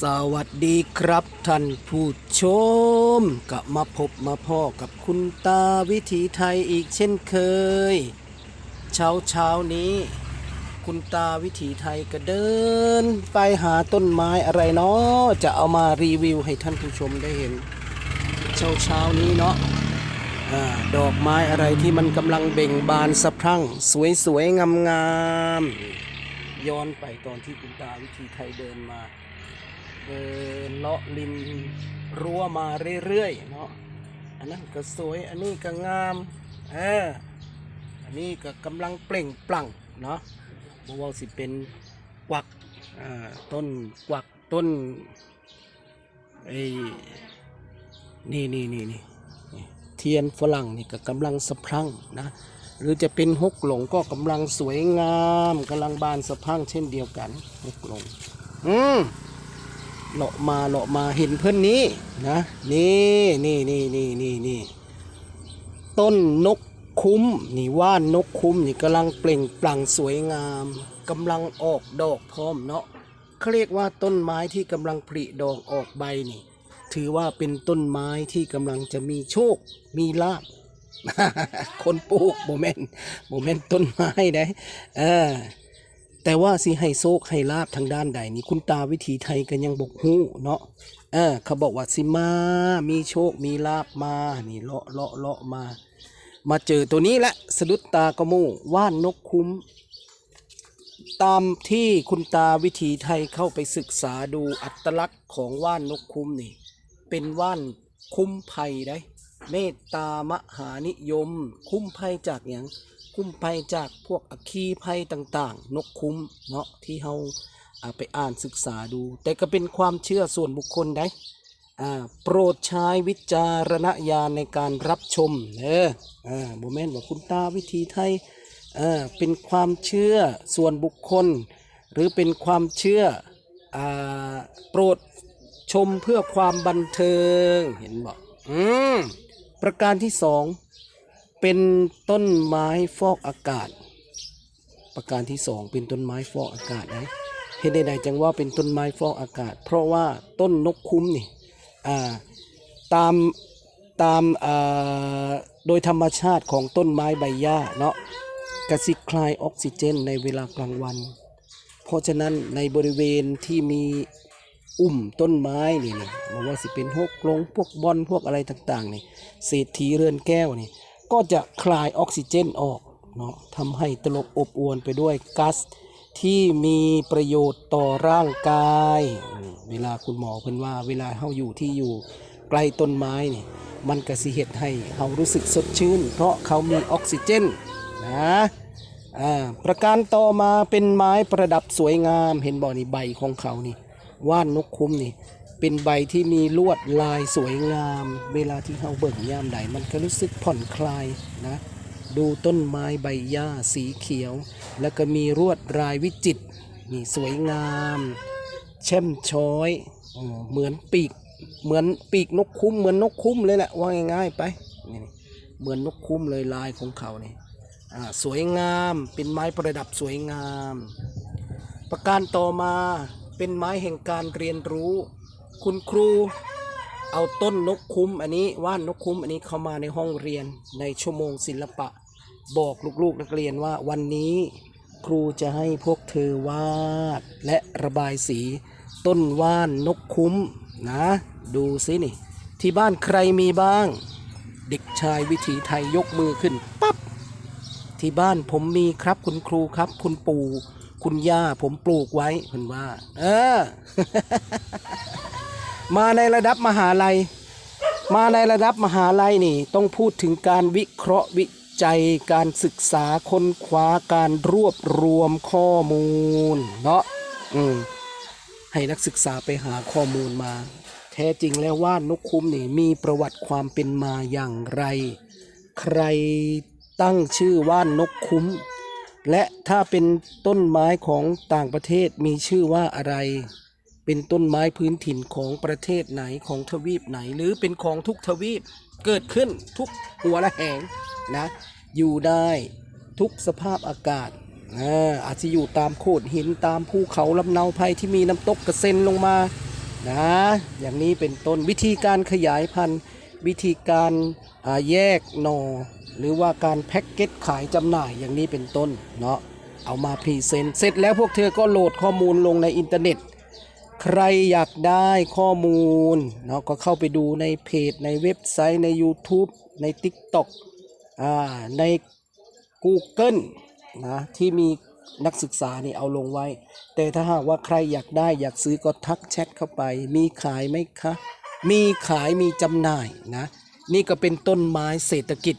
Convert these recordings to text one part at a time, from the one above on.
สวัสดีครับท่านผู้ชมกลับมาพบมาพ่อกับคุณตาวิถีไทยอีกเช่นเคย เช้าเช้านี้ คุณตาวิถีไทยก็เดิน ไปหาต้นไม้อะไรเนาะจะเอามารีวิวให้ท่านผู้ชมได้เห็น เช้าเช้านี้เนาะอาดอกไม้อะไรที่มันกำลังเบ่งบานสะพรั่ง สวยๆงามๆย้อนไปตอนที่คุณตาวิถีไทยเดินมา เดินเลาะริมรั้วมาเรื่อยๆเนาะอันนั้นก็สวยอันนี้ก็งามเอออันนี้ก็กำลังเปล่งปลั่งเนาะบว่าสิเป็นกวักอ่าต้นกวักต้นไอ้นี่นี่นี่นี่นี่เทียนฝรั่งนี่ก็กำลังสะพรั่งนะหรือจะเป็นฮกหลงก็กำลังสวยงามกำลังบานสะพรั่งเช่นเดียวกันฮกหลงอืม เลาะมาเลาะมาเห็นเพื่อนนี้นะนี่นี่นี่นี่นี่นี่ต้นนกคุ้มนี่ว่านนกคุ้มนี่กำลังเปล่งปลั่งสวยงามกำลังออกดอกพร้อมเนาะเขาเรียกว่าต้นไม้ที่กำลังผลิดอกออกใบนี่ ถือว่าเป็นต้นไม้ที่กำลังจะมีโชค มีลาภคนปลูกโมเมนต์โมเมนต้นไม้ได้เออ แต่ว่าสิให้โชคให้ลาบทางด้านใดนี่คุณตาวิถีไทยก็ยังบกฮู้เนาะเออเขาบอกว่าสิมา มีโชค มีลาบมา นี่เลาะเลาะเลาะมา มาเจอตัวนี้แหละสะดุดตากระมูว่านนกคุ้ม ตามที่คุณตาวิถีไทยเข้าไปศึกษาดูอัตลักษณ์ของว่านนกคุ้มนี่ เป็นว่านคุ้มภัยได้ เมตตามหานิยม คุ้มภัยจากอย่างคุ้มภัยจากพวกอัคคีภัยต่างๆ นกคุ้มเนาะที่เราไปอ่านศึกษาดู แต่ก็เป็นความเชื่อส่วนบุคคลได้โปรดใช้วิจารณญาณในการรับชมเอออ่าโมเมนต์ว่าคุณตาวิธีไทยเออเป็นความเชื่อส่วนบุคคล หรือเป็นความเชื่ออโปรดชมเพื่อความบันเทิงเห็นบอกอืม ประการที่สองเป็นต้นไม้ฟอกอากาศ ประการที่สองเป็นต้นไม้ฟอกอากาศนะเหตุใดๆจังว่าเป็นต้นไม้ฟอกอากาศ เพราะว่าต้นนกคุ้มนี่อ่าตามตามอ่าโดยธรรมชาติของต้นไม้ใบหญ้าเนาะกระสิคลายออกซิเจนในเวลากลางวัน เพราะฉะนั้นในบริเวณที่มี อุ่มต้นไม้นี่นี่ไมาว่าสิเป็นพวกลงพวกบอลพวกอะไรต่างๆนี่เศรษฐีเรือนแก้วนี่ก็จะคลายออกซิเจนออกเนาะทำให้ตลบอบอวนไปด้วยก๊าซที่มีประโยชน์ต่อร่างกาย เวลาคุณหมอเพิ่นว่า เวลาเฮาอยู่ที่อยู่ใกล้ต้นไม้นี่มันก็สิเฮ็ดให้เฮารู้สึกสดชื่น เพราะเขามีออกซิเจนนะอ่าประการต่อมาเป็นไม้ประดับสวยงาม เห็นบ่อนี่ใบของเขานี่ ว่านนกคุ้มนี่ เป็นใบที่มีลวดลายสวยงาม เวลาที่เราเบิ่งยามใดมันก็รู้สึกผ่อนคลายนะ ดูต้นไม้ใบหญ้าสีเขียว แล้วก็มีรวดลายวิจิตรนี่สวยงามแช่มช้อยเหมือนปีกเหมือนปีกนกคุ้มเหมือนนกคุ้มเลยแหละว่าง่ายๆไปนี่เหมือนนกคุ้มเลยลายของเขานี่อ่าสวยงามเป็นไม้ประดับสวยงาม ประการต่อมา เป็นไม้แห่งการเรียนรู้ คุณครูเอาต้นนกคุ้มอันนี้ว่านนกคุ้มอันนี้เข้ามาในห้องเรียนในชั่วโมงศิลปะ บอกลูกๆนักเรียนว่าวันนี้ครูจะให้พวกเธอวาดและระบายสี ต้นว่านนกคุ้มนะ ดูสินี่ ที่บ้านใครมีบ้าง เด็กชายวิถีไทยยกมือขึ้นปั๊บที่บ้านผมมีครับคุณครูครับคุณปู่ คุณย่าผมปลูกไว้เพิ่นว่า เออ มาในระดับมหาลัย มาในระดับมหาลัยนี่ ต้องพูดถึงการวิเคราะห์วิจัยการศึกษาค้นคว้าการรวบรวมข้อมูล เนาะอืมให้นักศึกษาไปหาข้อมูลมา แท้จริงแล้วว่านกคุ้มนี่มีประวัติความเป็นมาอย่างไร ใครตั้งชื่อว่านนกคุ้ม และถ้าเป็นต้นไม้ของต่างประเทศมีชื่อว่าอะไร เป็นต้นไม้พื้นถิ่นของประเทศไหนของทวีปไหน หรือเป็นของทุกทวีปเกิดขึ้นทุกหัวละแหงนะ อยู่ได้ทุกสภาพอากาศอาอาจจะอยู่ตามโขดหินตามภูเขาลำเนาภัยที่มีน้ำตกกระเซ็นลงมานะ อย่างนี้เป็นต้นวิธีการขยายพันธุ์ วิธีการาแยกหนอ หรือว่าการแพ็กเกจขายจำหน่ายอย่างนี้เป็นต้นเนาะเอามาพรีเซนต์เสร็จแล้วพวกเธอก็โหลดข้อมูลลงในอินเทอร์เน็ต ใครอยากได้ข้อมูลเนาะก็เข้าไปดูในเพจ ในเว็บไซต์ใน YouTube ใน TikTok อ่าใน Google นะที่มีนักศึกษานี่เอาลงไว้ แต่ถ้าหากว่าใครอยากได้อยากซื้อก็ทักแชทเข้าไป มีขายไหมคะ มีขายมีจำหน่ายนะ นี่ก็เป็นต้นไม้เศรษฐกิจ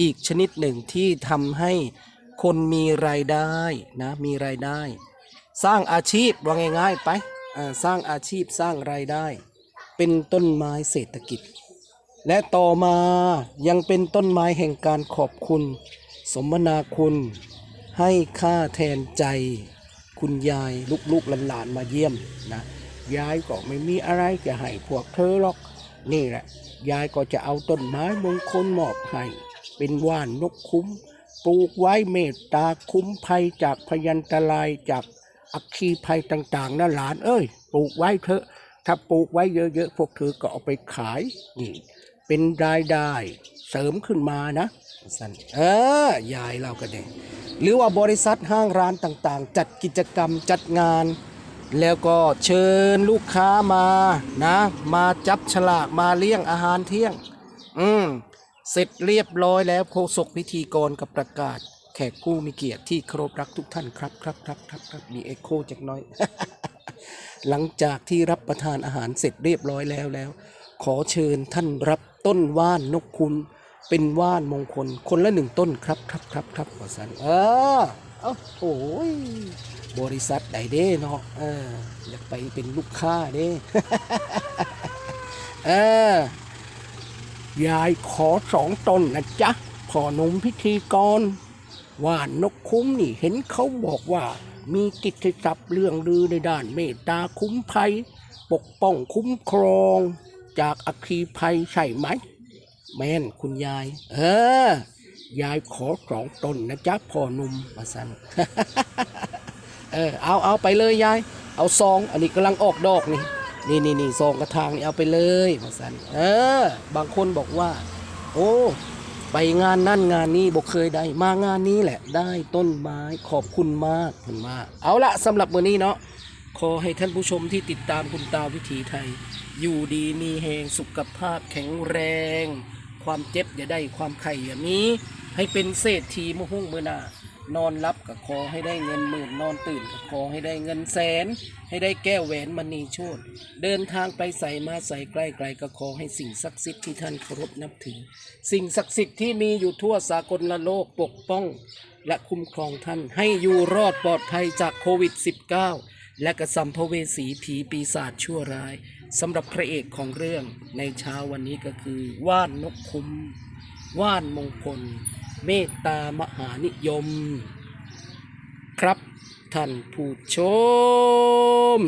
อีกชนิดหนึ่งที่ทำให้คนมีรายได้นะมีรายได้ สร้างอาชีพว่าง่ายๆไปสร้างอาชีพสร้างรายได้ เป็นต้นไม้เศรษฐกิจ และต่อมายังเป็นต้นไม้แห่งการขอบคุณ สมนาคุณ ให้ค่าแทนใจ คุณยายลูกๆหลานๆมาเยี่ยมนะยายก็ไม่มีอะไรจะให้พวกเธอหรอก นี่แหละ ยายก็จะเอาต้นไม้มงคลมอบให้ เป็นว่านนกคุ้ม ปลูกไว้เมตตาคุ้มภัยจากพยันตรายจากอัคคีภัยต่างๆนะหลานเอ้ย ปลูกไว้เถอะ ถ้าปลูกไว้เยอะๆพวกเธอก็เอาไปขายนี่เป็นรายได้เสริมขึ้นมานะสันเออยายเราก็ได้หรือว่าบริษัทห้างร้านต่างๆ จัดกิจกรรมจัดงาน แล้วก็เชิญลูกค้ามานะ มาจับฉลากมาเลี้ยงอาหารเที่ยง อืม เสร็จเรียบร้อยแล้วโฆษกพิธีกรกับประกาศ แขกผู้มีเกียรติที่เคารพรักทุกท่านครับครับครับครับครับมีเอ็โคจากน้อย หลังจากที่รับประทานอาหารเสร็จเรียบร้อยแล้วแล้ว ขอเชิญท่านรับต้นว่านนกคุณเป็นว่านมงคลคนละหนึ่งต้นครับครับครับครับขอสันเออเอ้าโอ้ยบริษัทใดเด้เนาะเอออยากไปเป็นลูกค้าเด้เออ ยายขอสองตนนะจ๊ะพ่อหนุ่มพิธีกร ว่านกคุ้มนี่เห็นเขาบอกว่า มีกิตติศัพท์เรื่องลือในด้านเมตตาคุ้มภัย ปกป้องคุ้มครอง จากอัคคีภัยใช่ไหม แม่นคุณยาย เออ ยายขอสองตนนะจ๊ะพ่อหนุ่มมาสันเออเอาเอาไปเลยยาย เอาซอง อันนี้กำลังออกดอกนี่ นี่นี่นี่ซองกระถางนี่เอาไปเลยมาสันเออ บางคนบอกว่า โอ้ไปงานนั่นงานนี้บอกเคยได้ มางานนี้แหละ ได้ต้นไม้ขอบคุณมากคุณมาก เอาละสำหรับวันนี้เนาะขอให้ท่านผู้ชมที่ติดตามคุณตาวิถีไทย อยู่ดีมีแหงสุขภาพแข็งแรง ความเจ็บอย่าได้ความไข่อย่ามีให้เป็นเศรษฐีมุ่งเมื่อนา นอนรับก็ขอให้ได้เงินหมื่นนอนตื่นก็ขอให้ได้เงินแสน ให้ได้แก้วแหวนมณีโชตเดินทางไปใส่มาใส่ใกล้ไกลก็ขอให้สิ่งศักดิ์สิทธิ์ที่ท่านเคารพนับถือ สิ่งศักดิ์สิทธิ์ที่มีอยู่ทั่วสากลละโลกปกป้อง และคุ้มครองท่านให้อยู่รอดปลอดภัยจากโควิด -19 และกระสัมภเวสีผีปีศาจชั่วร้ายสำหรับพระเอกของเรื่องในเช้าวันนี้ก็คือ ว่านนกคุ้ม ว่านมงคล เมตตามหานิยม ครับท่านผู้ชม